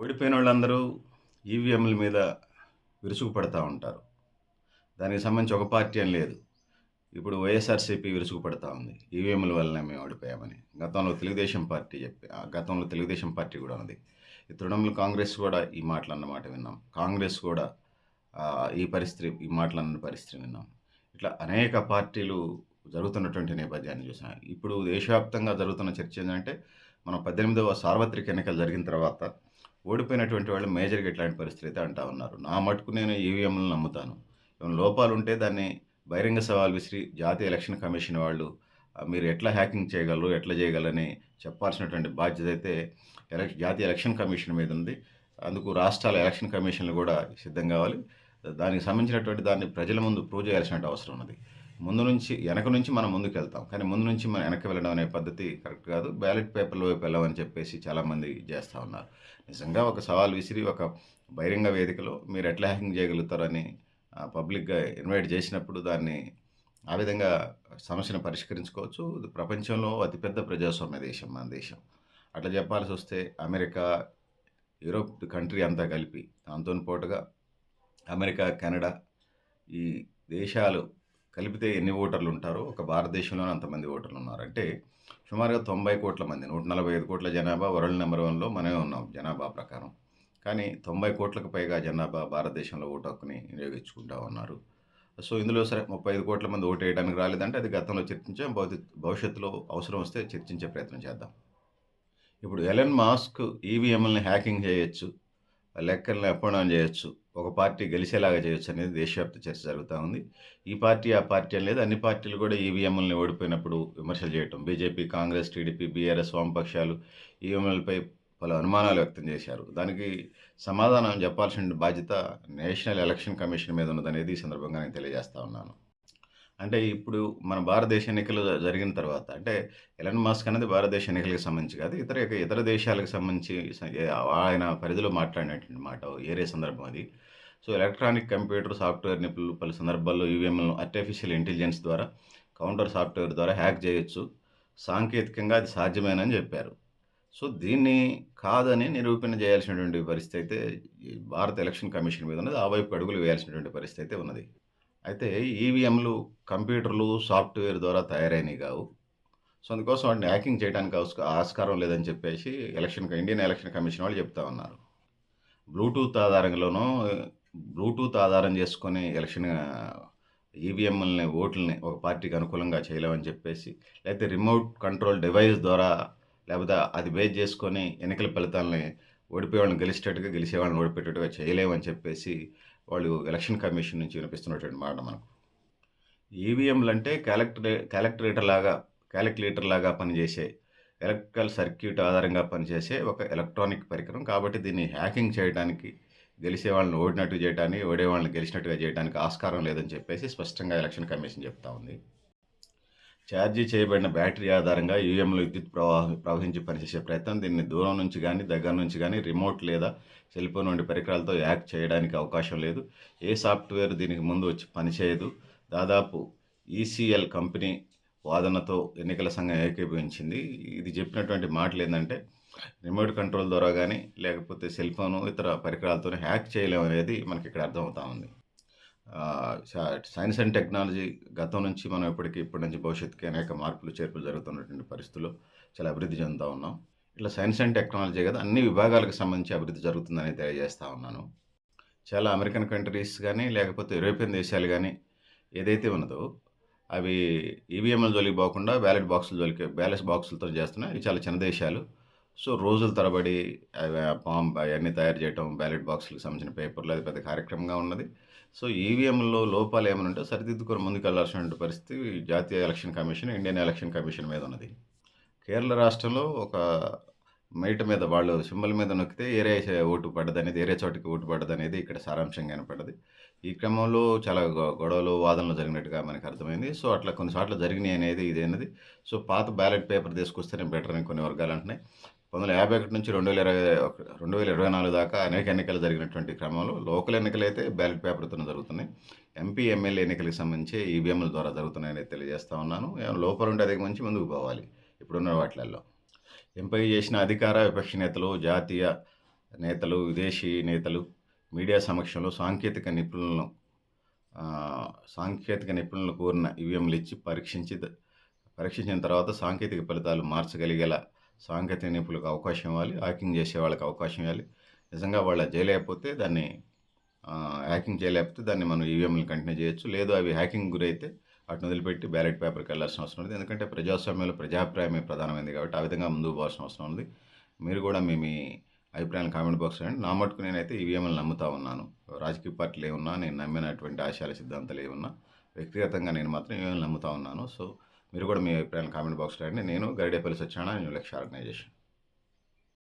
ఓడిపోయిన వాళ్ళందరూ ఈవీఎంల మీద విరుచుకుపడతా ఉంటారు. దానికి సంబంధించి ఒక పార్టీ అని లేదు. ఇప్పుడు వైఎస్ఆర్సీపీ విరుచుకుపడతా ఉంది. ఈవీఎంల వల్లనే మేము ఓడిపోయామని. గతంలో తెలుగుదేశం పార్టీ చెప్పి ఆ గతంలో తెలుగుదేశం పార్టీ కూడా ఉంది ఈ తృణమూల కాంగ్రెస్ కూడా ఈ మాటలు అన్నమాట విన్నాం. కాంగ్రెస్ కూడా ఈ పరిస్థితి ఈ మాటలు అన్న పరిస్థితి విన్నాం. ఇట్లా అనేక పార్టీలు జరుగుతున్నటువంటి నేపథ్యాన్ని చూసాం ఇప్పుడు దేశవ్యాప్తంగా జరుగుతున్న చర్చ ఏంటంటే మనం పద్దెనిమిదవ సార్వత్రిక ఎన్నికలు జరిగిన తర్వాత ఓడిపోయినటువంటి వాళ్ళు మేజర్గా ఇట్లాంటి పరిస్థితి అయితే అంటా ఉన్నారు. నా మటుకు నేను ఈవీఎంలను నమ్ముతాను. ఏమైనా లోపాలు ఉంటే దాన్ని బహిరంగ సవాల్ విసిరి జాతీయ ఎలక్షన్ కమిషన్ వాళ్ళు మీరు ఎట్లా హ్యాకింగ్ చేయగలరు ఎట్లా చేయగలని చెప్పాల్సినటువంటి బాధ్యత అయితే ఎలక్ జాతీయ ఎలక్షన్ కమిషన్ మీద ఉంది. అందుకు రాష్ట్రాల ఎలక్షన్ కమిషన్లు కూడా సిద్ధం కావాలి. దానికి సంబంధించినటువంటి దాన్ని ప్రజల ముందు ప్రూవ్ చేయాల్సిన అవసరం ఉన్నది. ముందు నుంచి వెనక నుంచి మనం ముందుకు వెళ్తాం కానీ ముందు నుంచి మనం వెనక్కి వెళ్ళడం అనే పద్ధతి కరెక్ట్ కాదు. బ్యాలెట్ పేపర్ల వైపు వెళ్ళమని చెప్పేసి చాలామంది చేస్తూ ఉన్నారు. నిజంగా ఒక సవాల్ విసిరి ఒక బహిరంగ వేదికలో మీరు ఎట్లా హ్యాకింగ్ చేయగలుగుతారని ఆ, పబ్లిక్గా ఇన్వైట్ చేసినప్పుడు దాన్ని ఆ విధంగా సమస్యను పరిష్కరించుకోవచ్చు. ఇది ప్రపంచంలో అతిపెద్ద ప్రజాస్వామ్య దేశం మన దేశం. అట్లా చెప్పాల్సి వస్తే అమెరికా యూరోప్ కంట్రీ అంతా కలిపి దాంతో పాటుగా అమెరికా కెనడా ఈ దేశాలు కలిపితే ఎన్ని ఓటర్లు ఉంటారో ఒక భారతదేశంలోనే అంతమంది ఓటర్లు ఉన్నారంటే సుమారుగా తొంభై కోట్ల మంది నూట నలభై ఐదు కోట్ల జనాభా వరల్డ్ నెంబర్ వన్లో మనమే ఉన్నాం జనాభా ప్రకారం. కానీ తొంభై కోట్లకు పైగా జనాభా భారతదేశంలో ఓటు హక్కుని వినియోగించుకుంటా ఉన్నారు. సో ఇందులో సరే ముప్పై ఐదు కోట్ల మంది ఓటు వేయడానికి రాలేదంటే అది గతంలో చర్చించాం భవిష్యత్తులో అవసరం వస్తే చర్చించే ప్రయత్నం చేద్దాం. ఇప్పుడు ఎలన్ మాస్క్ ఈవీఎంలని హ్యాకింగ్ చేయొచ్చు లెక్కల్ని అప్పడం చేయొచ్చు ఒక పార్టీ గెలిచేలాగా చేయొచ్చు అనేది దేశవ్యాప్త చర్చ జరుగుతూ ఉంది. ఈ పార్టీ ఆ పార్టీ అని లేదు. అన్ని పార్టీలు కూడా ఈవీఎంలని ఓడిపోయినప్పుడు విమర్శలు చేయటం. బీజేపీ కాంగ్రెస్ టీడీపీ బీఆర్ఎస్ వామపక్షాలు ఈవీఎంలపై పలు అనుమానాలు వ్యక్తం చేశారు. దానికి సమాధానం చెప్పాల్సిన బాధ్యత నేషనల్ ఎలక్షన్ కమిషన్ మీద ఉన్నదనేది ఈ సందర్భంగా నేను తెలియజేస్తా ఉన్నాను. అంటే ఇప్పుడు మన భారతదేశ ఎన్నికలు జరిగిన తర్వాత అంటే ఎలన్ మాస్క్ అనేది భారతదేశ ఎన్నికలకు సంబంధించి కాదు ఇతర ఇతర దేశాలకు సంబంధించి ఆయన పరిధిలో మాట్లాడినటువంటి మాట ఏరే సందర్భం అది. సో ఎలక్ట్రానిక్ కంప్యూటర్ సాఫ్ట్వేర్ నిపుణులు పలు సందర్భాల్లో ఈవీఎంలను ఆర్టిఫిషియల్ ఇంటెలిజెన్స్ ద్వారా కౌంటర్ సాఫ్ట్వేర్ ద్వారా హ్యాక్ చేయొచ్చు. సాంకేతికంగా అది సాధ్యమేనని చెప్పారు. సో దీన్ని కాదని నిరూపణ చేయాల్సినటువంటి పరిస్థితి అయితే భారత ఎలక్షన్ కమిషన్ మీద ఉన్నది. ఆ వైపు అడుగులు వేయాల్సినటువంటి పరిస్థితి అయితే ఉన్నది. అయితే ఈవీఎంలు కంప్యూటర్లు సాఫ్ట్వేర్ ద్వారా తయారైనవి కావు. సో అందుకోసం వాటిని హ్యాకింగ్ చేయడానికి అవస- ఆస్కారం లేదని చెప్పేసి ఎలక్షన్ ఇండియన్ ఎలక్షన్ కమిషన్ వాళ్ళు చెప్తా ఉన్నారు. బ్లూటూత్ ఆధారంలోనూ బ్లూటూత్ ఆధారం చేసుకొని ఎలక్షన్ ఈవీఎంలని ఓట్లని ఒక పార్టీకి అనుకూలంగా చేయలేమని చెప్పేసి లేకపోతే రిమోట్ కంట్రోల్ డివైస్ ద్వారా లేకపోతే అది బేస్ చేసుకొని ఎన్నికల ఫలితాలని ఓడిపోయే వాళ్ళని గెలిచేటట్టుగా గెలిచే వాళ్ళని ఓడిపోయేటట్టుగా చేయలేమని చెప్పేసి వాళ్ళు ఎలక్షన్ కమిషన్ నుంచి వినిపిస్తున్నటువంటి మాట మనకు. ఈవీఎంలు అంటే క్యాలెక్టరే క్యాలెక్టరేటర్ లాగా క్యాలిక్యులేటర్ లాగా పనిచేసే ఎలక్ట్రికల్ సర్క్యూట్ ఆధారంగా పనిచేసే ఒక ఎలక్ట్రానిక్ పరికరం కాబట్టి దీన్ని హ్యాకింగ్ చేయడానికి గెలిచే వాళ్ళని ఓడినట్టు చేయడానికి ఓడే వాళ్ళని గెలిచినట్టుగా చేయడానికి ఆస్కారం లేదని చెప్పేసి స్పష్టంగా ఎలక్షన్ కమిషన్ చెప్తా ఉంది. ఛార్జీ చేయబడిన బ్యాటరీ ఆధారంగా యూఎంలో విద్యుత్ ప్రవాహం ప్రవహించి పనిచేసే ప్రయత్నం దీన్ని దూరం నుంచి కానీ దగ్గర నుంచి కానీ రిమోట్ లేదా సెల్ఫోన్ వంటి పరికరాలతో యాక్ చేయడానికి అవకాశం లేదు. ఏ సాఫ్ట్వేర్ దీనికి ముందు వచ్చి పనిచేయదు. దాదాపు ఈసీఎల్ కంపెనీ వాదనతో ఎన్నికల సంఘం ఏకీభవించింది. ఇది చెప్పినటువంటి మాటలు ఏంటంటే రిమోట్ కంట్రోల్ ద్వారా కానీ లేకపోతే సెల్ ఫోను ఇతర పరికరాలతో హ్యాక్ చేయలేం అనేది మనకి ఇక్కడ అర్థమవుతా ఉంది. సైన్స్ అండ్ టెక్నాలజీ గతం నుంచి మనం ఇప్పటికీ ఇప్పటి నుంచి భవిష్యత్తుకి అనేక మార్పులు చేర్పులు జరుగుతున్నటువంటి పరిస్థితుల్లో చాలా అభివృద్ధి చెందుతూ ఉన్నాం. ఇట్లా సైన్స్ అండ్ టెక్నాలజీ కదా అన్ని విభాగాలకు సంబంధించి అభివృద్ధి జరుగుతుందని తెలియజేస్తూ ఉన్నాను. చాలా అమెరికన్ కంట్రీస్ కానీ లేకపోతే యూరోపియన్ దేశాలు కానీ ఏదైతే ఉన్నదో అవి ఈవీఎంల జోలికి పోకుండా బ్యాలెట్ బాక్సుల జోలికి బ్యాలెట్ బాక్సులతో చేస్తున్నాయి. ఇవి చాలా చిన్న దేశాలు. సో రోజుల తరబడి ఫామ్ అవన్నీ తయారు చేయటం బ్యాలెట్ బాక్సులకు సంబంధించిన పేపర్లు అది పెద్ద కార్యక్రమంగా ఉన్నది. సో ఈవీఎంలో లోపాలు ఏమైనా ఉంటే సరిదిద్దుకొని ముందుకెళ్ళాల్సినటువంటి పరిస్థితి జాతీయ election commission Indian election commission మీద ఉన్నది. కేరళ రాష్ట్రంలో ఒక మైట మీద వాళ్ళు సింబల్ మీద నొక్కితే ఏరే ఓటు పడ్డది అనేది ఏరే చోటికి ఓటు పడ్డది అనేది ఇక్కడ సారాంశం కనపడ్డది ఈ క్రమంలో చాలా గొడవలు వాదనలు జరిగినట్టుగా మనకు అర్థమైంది. సో అట్లా కొన్నిసార్లు జరిగినాయి అనేది ఇదేనది. సో పాత బ్యాలెట్ పేపర్ తీసుకొస్తేనే బెటర్ అని కొన్ని వర్గాలు అంటున్నాయి. పంతొమ్మిది వందల యాభై ఒకటి నుంచి రెండు వేల ఇరవై ఒక- రెండు వేల ఇరవై నాలుగు దాకా అనేక ఎన్నికలు జరిగినటువంటి క్రమంలో లోకల్ ఎన్నికలు అయితే బ్యాలెట్ పేపర్తో జరుగుతున్నాయి. ఎంపీ ఎమ్మెల్యే ఎన్నికలకు సంబంధించి ఈవీఎంల ద్వారా జరుగుతున్నాయని తెలియజేస్తా ఉన్నాను. ఏమైనా లోపల ఉంటే అధిక మంచి ముందుకు పోవాలి. ఇప్పుడున్న వాటిలలో ఎంపిక చేసిన అధికార విపక్ష నేతలు జాతీయ నేతలు విదేశీ నేతలు మీడియా సమక్షంలో సాంకేతిక నిపుణులను సాంకేతిక నిపుణులు కోరిన ఈవీఎంలు ఇచ్చి పరీక్షించి పరీక్షించిన తర్వాత సాంకేతిక ఫలితాలు మార్చగలిగేలా సాంకేతిక నిపుణులకు అవకాశం ఇవ్వాలి హ్యాకింగ్ చేసే వాళ్ళకి అవకాశం ఇవ్వాలి. నిజంగా వాళ్ళు చేయలేకపోతే దాన్ని హ్యాకింగ్ చేయలేకపోతే దాన్ని మనం ఈవీఎంలు కంటిన్యూ చేయొచ్చు. లేదు అవి హ్యాకింగ్ గురైతే వాటిని వదిలిపెట్టి బ్యాలెట్ పేపర్కి వెళ్ళాల్సిన అవసరం ఉంది ఎందుకంటే ప్రజాస్వామ్యంలో ప్రజాభిప్రాయమే ప్రధానమైంది కాబట్టి ఆ విధంగా ముందుకు పోవాల్సిన అవసరం ఉంది. మీరు కూడా మీ మీ అభిప్రాయాలు కామెంట్ బాక్స్ అండి నా మటుకు నేనైతే ఈవీఎంలు నమ్ముతా ఉన్నాను. రాజకీయ పార్టీలు ఏమున్నా నేను నమ్మినటువంటి ఆశయాల సిద్ధాంతాలు ఏమున్నా వ్యక్తిగతంగా నేను మాత్రం ఈవీఎంలు నమ్ముతా ఉన్నాను. సో మీరు కూడా మీ అభిప్రాయాలు కామెంట్ బాక్స్ రాయండి. నేను గరిడేపల్లి సత్యనారాయణ న్యూ లక్ష్య ఆర్గనైజేషన్.